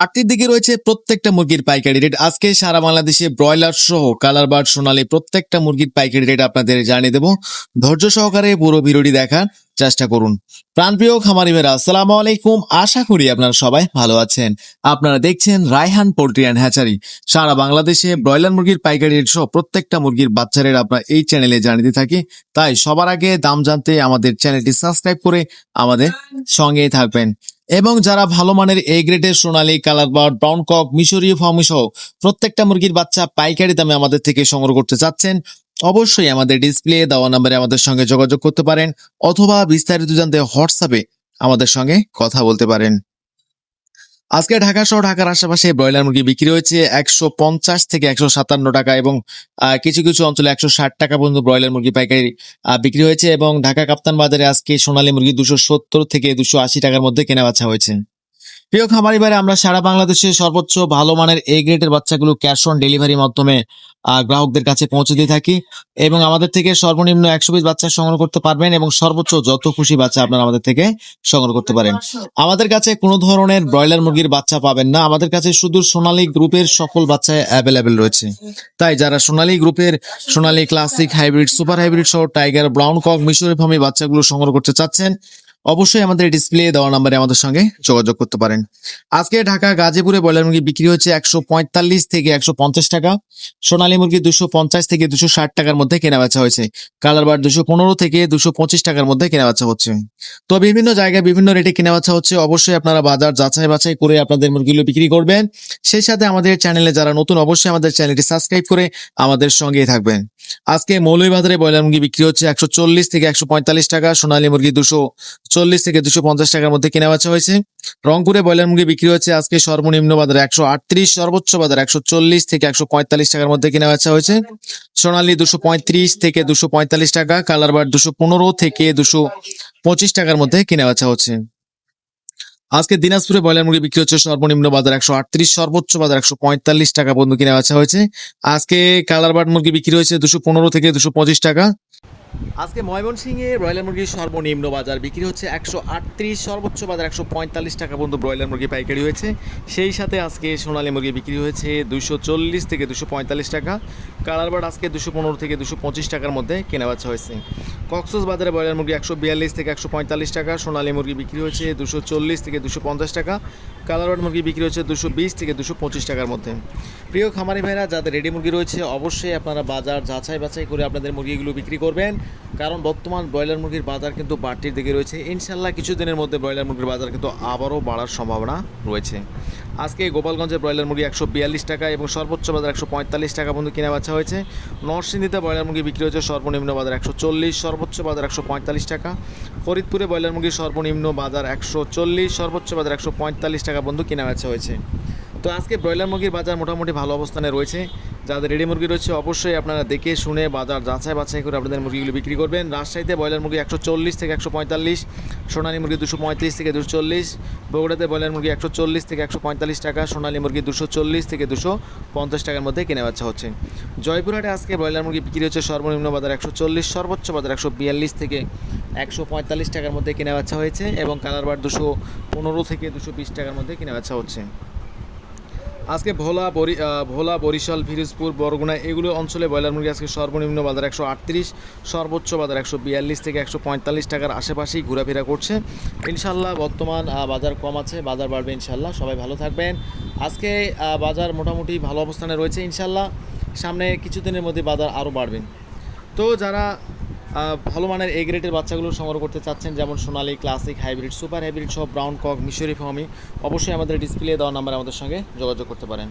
আটটির দিকে রয়েছে প্রত্যেকটা মুরগির পাইকারি রেট। আজকে সারা বাংলাদেশে ব্রয়লার সহ কালার বার্ড সোনালী প্রত্যেকটা মুরগির পাইকারি রেট আপনাদের জানিয়ে দেবো। ধৈর্য সহকারে পুরো ভিডিওটি দেখার চেষ্টা করুন। প্রাণপ্রিয় খামারি মেরা আসসালামু আলাইকুম। আশা করি আপনারা সবাই ভালো আছেন। আপনারা দেখছেন রায়হান পোল্ট্রি অ্যান্ড হ্যাচারি। সারা বাংলাদেশে ব্রয়লার মুরগির পাইকারি রেট সহ প্রত্যেকটা মুরগির বাচ্চা রেট আপনার এই চ্যানেলে জানিয়ে দিয়ে থাকি। তাই সবার আগে দাম জানতে আমাদের চ্যানেলটি সাবস্ক্রাইব করে আমাদের সঙ্গেই থাকবেন। এবং যারা ভালো মানের এ গ্রেডের সোনালী কালার বার্ড ব্রাউন কক মিশরীয় ফার্মি সহ প্রত্যেকটা মুরগির বাচ্চা পাইকারি দামে আমাদের থেকে সংগ্রহ করতে চাচ্ছেন, অবশ্যই আমাদের ডিসপ্লে দেওয়া নাম্বারে আমাদের সঙ্গে যোগাযোগ করতে পারেন, অথবা বিস্তারিত জানতে হোয়াটসঅ্যাপে আমাদের সঙ্গে কথা বলতে পারেন। আজকে ঢাকা সহ ঢাকার আশেপাশে ব্রয়লার মুরগি বিক্রি হয়েছে একশো পঞ্চাশ থেকে একশো সাতান্ন টাকা এবং কিছু কিছু অঞ্চলে একশো ষাট টাকা পর্যন্ত ব্রয়লার মুরগি পাইকারি বিক্রি হয়েছে এবং ঢাকা কাপ্তান বাজারে আজকে সোনালী মুরগি দুশো সত্তর থেকে দুশো আশি টাকার মধ্যে কেনা বাছা হয়েছে। প্রিয় খামারি ভাইরা, আমরা সারা বাংলাদেশে সর্বোচ্চ ভালো মানের এ গ্রেডের বাচ্চাগুলো ক্যাশ অন ডেলিভারির মাধ্যমে গ্রাহকদের কাছে পৌঁছে দিয়ে থাকি এবং আমাদের থেকে সর্বনিম্ন একশো পিস বাচ্চা সংগ্রহ করতে পারবেন এবং সর্বোচ্চ যত খুশি বাচ্চা আপনারা আমাদের থেকে সংগ্রহ করতে পারেন। আমাদের কাছে কোনো ধরনের ব্রয়লার মুরগির বাচ্চা পাবেন না। আমাদের কাছে শুধু সোনালী গ্রুপের সকল বাচ্চা অ্যাভেলেবেল রয়েছে। তাই যারা সোনালী গ্রুপের, সোনালী ক্লাসিক হাইব্রিড সুপার হাইব্রিড সহ টাইগার ব্রাউন কক মিশরি ফার্মি বাচ্চাগুলো সংগ্রহ করতে চাচ্ছেন অবশ্যই আমাদের ডিসপ্লে দেওয়া নাম্বারে আমাদের সঙ্গে যোগাযোগ করতে পারেন। আজকে ঢাকা গাজীপুরে ব্রয়লার মুরগি বিক্রি হচ্ছে একশো পঁয়তাল্লিশ থেকে একশো পঞ্চাশ টাকা, সোনালী মুরগি দুশো পঞ্চাশ থেকে দুশো ষাট টাকার মধ্যে কেনা বেচা হয়েছে কালার বার দুশো পনেরো থেকে দুশো পঁচিশ টাকার মধ্যে কেনা বেচা হচ্ছে। তো বিভিন্ন জায়গায় বিভিন্ন রেটে কেনা বেচা হচ্ছে। অবশ্যই আপনারা বাজার যাচাই বাছাই করে আপনাদের মুরগিগুলো বিক্রি করবেন। সেই সাথে আমাদের চ্যানেলে যারা নতুন, অবশ্যই আমাদের চ্যানেলটি সাবস্ক্রাইব করে আমাদের সঙ্গেই থাকবেন। আজকে মৌলভীবাজারে ব্রয়লার মুরগি বিক্রি হচ্ছে একশো চল্লিশ থেকে একশো পঁয়তাল্লিশ টাকা, সোনালী মুরগি দুশো চল্লিশ থেকে দুশো পঞ্চাশ টাকার মধ্যে কেনা বেচা হয়েছে। রংপুরে ব্রয়লার মুরগি বিক্রি হচ্ছে আজকে সর্বনিম্ন বাজারে একশো আটত্রিশ, সর্বোচ্চ বাজারে একশো চল্লিশ থেকে একশো পঁয়তাল্লিশ টাকার মধ্যে কেনা বেচা হয়েছে। সোনালী দুশো পঁয়ত্রিশ থেকে দুশো পঁয়তাল্লিশ টাকা, কালার বার দুশো পনেরো থেকে দুশো পঁচিশ টাকার মধ্যে কেনা বেচা হচ্ছে। আজকে দিনাজপুরে ব্রয়লার মুরগি বিক্রি হচ্ছে সর্বনিম্ন বাজার একশো আটত্রিশ, সর্বোচ্চ বাজার একশো পঁয়তাল্লিশ টাকা পর্যন্ত কিনে বেচা হয়েছে। আজকে কালার বার্ড মুরগি বিক্রি হয়েছে দুশো পনেরো থেকে দুশো পঁচিশ টাকা। আজকে ময়মনসিংহে ব্রয়লার মুরগির সর্বনিম্ন বাজার বিক্রি হচ্ছে একশো আটত্রিশ, সর্বোচ্চ বাজার একশো পঁয়তাল্লিশ টাকা পর্যন্ত ব্রয়লার মুরগি পাইকারি হয়েছে। সেই সাথে আজকে সোনালী মুরগি বিক্রি হয়েছে দুশো চল্লিশ থেকে দুশো পঁয়তাল্লিশ টাকা। কালার বার্ড আজকে দুশো পনেরো থেকে দুশো পঁচিশ টাকার মধ্যে কেনা বেচা হয়েছে। কক্সস বাজারে ব্রয়লার মুরগি একশো বিয়াল্লিশ থেকে একশো পঁয়তাল্লিশ টাকা, সোনালী মুরগি বিক্রি হয়েছে দুশো চল্লিশ থেকে দুশো পঞ্চাশ টাকা কালারবার্ড মুরগি বিক্রি হচ্ছে দুশো বিশ থেকে দুশো পঁচিশ টাকার মধ্যে। প্রিয় খামারি ভাইরা, যাদের রেডি মুরগি রয়েছে, অবশ্যই আপনারা বাজার যাচাই বাছাই করে আপনাদের মুরগিগুলো বিক্রি করবেন। কারণ বর্তমান ব্রয়লার মুরগির বাজার কিন্তু বাড়তির দিকে রয়েছে। ইনশাল্লাহ কিছুদিনের মধ্যে ব্রয়লার মুরগির বাজার কিন্তু আবারও বাড়ার সম্ভাবনা রয়েছে। আজকে গোপালগঞ্জে ব্রয়লার মুরগি একশো বিয়াল্লিশ টাকা এবং সর্বোচ্চ বাজার একশো পঁয়তাল্লিশ টাকা পর্যন্ত কিনা বাচ্চা হয়েছে। নরসিংদীতে ব্রয়লার মুরগি বিক্রি হয়েছে সর্বনিম্ন বাজার একশো চল্লিশ, সর্বোচ্চ বাজার একশো পঁয়তাল্লিশ টাকা। ফরিদপুরে ব্রয়লার মুরগির সর্বনিম্ন বাজার একশো চল্লিশ, সর্বোচ্চ বাজার একশো পঁয়তাল্লিশ টাকা পর্যন্ত কিনা বেচা হয়েছে। তো আজকে ব্রয়লার মুরগির বাজার মোটামুটি ভালো অবস্থানে রয়েছে। যাদের রেডি মুরগি রয়েছে, অবশ্যই আপনারা দেখে শুনে বাজার যাচাই বাছাই করে আপনাদের মুরগিগুলো বিক্রি করবেন। রাজশাহীতে ব্রয়লার মুরগি একশো চল্লিশ থেকে একশো পঁয়তাল্লিশ, সোনালী মুরগি দুশো পঁয়ত্রিশ থেকে দুশো চল্লিশ, বগুড়াতে ব্রয়লার মুরগি একশো চল্লিশ থেকে একশো পঁয়তাল্লিশ টাকা, সোনালী মুরগি দুশো চল্লিশ থেকে দুশো পঞ্চাশ টাকার মধ্যে কেনা বাচ্চা হচ্ছে। জয়পুরহাটে আজকে ব্রয়লার মুরগি বিক্রি হচ্ছে সর্বনিম্ন বাজার একশো চল্লিশ, সর্বোচ্চ বাজার একশো বিয়াল্লিশ থেকে একশো পঁয়তাল্লিশ টাকার মধ্যে কেনা বাচ্চা হয়েছে এবং কালারবার দুশো পনেরো থেকে দুশো বিশ টাকার মধ্যে কেনা বাচ্চা হচ্ছে। আজকে ভোলা বরি ভোলা, বরিশাল, ফিরোজপুর, বরগুনা এগুলো অঞ্চলে ব্রয়লার মুরগি আজকে সর্বনিম্ন বাজার একশো আটত্রিশ, সর্বোচ্চ বাজার একশো বিয়াল্লিশ থেকে একশো পঁয়তাল্লিশ টাকার আশেপাশেই ঘোরাফেরা করছে। ইনশাল্লাহ বর্তমান বাজার কম আছে, বাজার বাড়বে ইনশাল্লাহ সবাই ভালো থাকবেন। আজকে বাজার মোটামুটি ভালো অবস্থানে রয়েছে ইনশাল্লাহ সামনে কিছুদিনের মধ্যে বাজার আরও বাড়বে। তো যারা ভালো মানের এ গ্রেডের বাচ্চাগুলো সংগ্রহ করতে চাচ্ছেন, যেমন Sonali classic hybrid super hybrid সব ব্রাউন কক, মিশরি ফমি অবশ্যই আমাদের ডিসপ্লে দেওয়া নাম্বারে আমাদের সঙ্গে যোগাযোগ করতে পারেন।